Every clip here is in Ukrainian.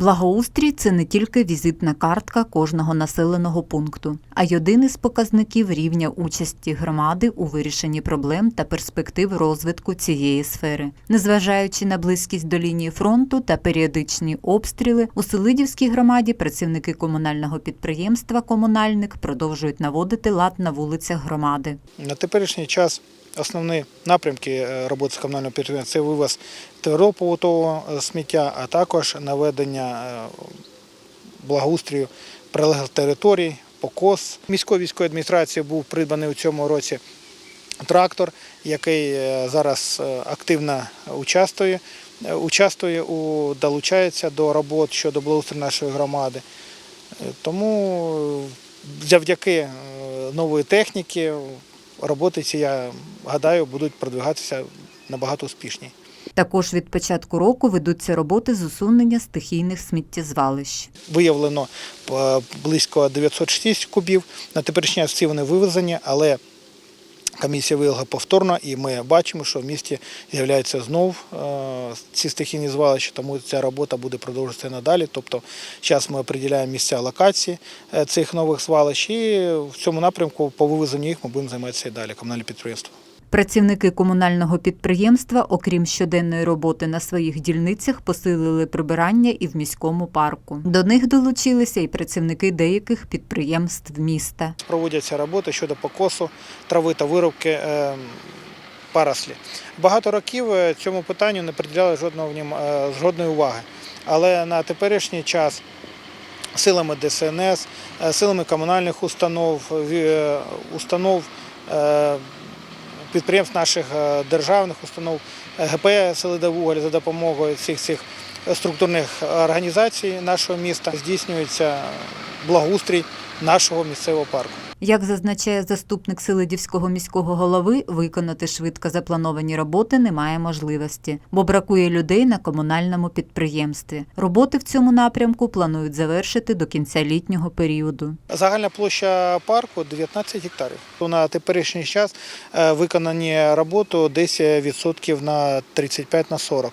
Благоустрій це не тільки візитна картка кожного населеного пункту, а й один із показників рівня участі громади у вирішенні проблем та перспектив розвитку цієї сфери. Незважаючи на близькість до лінії фронту та періодичні обстріли, у Селидівській громаді працівники комунального підприємства Комунальник продовжують наводити лад на вулицях громади. На теперішній час основні напрямки е, роботи з комунального підприємства це вивоз твердого побутового е, сміття, а також наведення е, благоустрою прилеглих територій, покос. Міською військовою адміністрацією був придбаний у цьому році трактор, який зараз активно участвує, участвує у, долучається до робот щодо благоустрою нашої громади. Тому завдяки нової техніки роботи ці, я гадаю, будуть продвигатися набагато успішніше. Також від початку року ведуться роботи з усунення стихійних сміттєзвалищ. Виявлено е, близько 906 кубів. На теперішній час всі вони вивезені, але комісія виявила повторно, і ми бачимо, що в місті з'являються знов е, ці стихійні звалища, тому ця робота буде продовжуватися надалі. Тобто зараз ми определяємо місця локації е, цих нових звалищ, і в цьому напрямку по вивезенню їх ми будемо займатися і далі, комунальне підприємство. Працівники комунального підприємства, окрім щоденної роботи на своїх дільницях, посилили прибирання і в міському парку. До них долучилися і працівники деяких підприємств міста. Проводяться роботи щодо покосу трави та вирубки е, парослі. Багато років е, цьому питанню не приділяли жодного е, жодної уваги. Але на теперішній час силами ДСНС, силами комунальних установ, установ підприємств наших е, державних установ, е, ГП «Селидовуголь» за допомогою цих цих структурних організацій нашого міста здійснюється благоустрій нашого місцевого парку. Як зазначає заступник Селидівського міського голови, виконати швидко заплановані роботи немає можливості, бо бракує людей на комунальному підприємстві. Роботи в цьому напрямку планують завершити до кінця літнього періоду. Загальна площа парку 19 гектарів. На теперішній час е, виконані роботу десь відсотків на 35 на 40.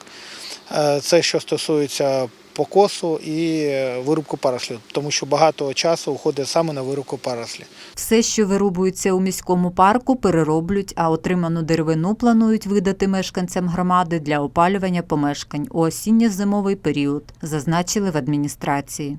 Е, Це що стосується покосу і е, вирубку параслів, тому що багато часу уходить саме на вирубку параслі. Все, що вирубується у міському парку, перероблють, а отриману деревину планують видати мешканцям громади для опалювання помешкань у осінньо-зимовий період, зазначили в адміністрації.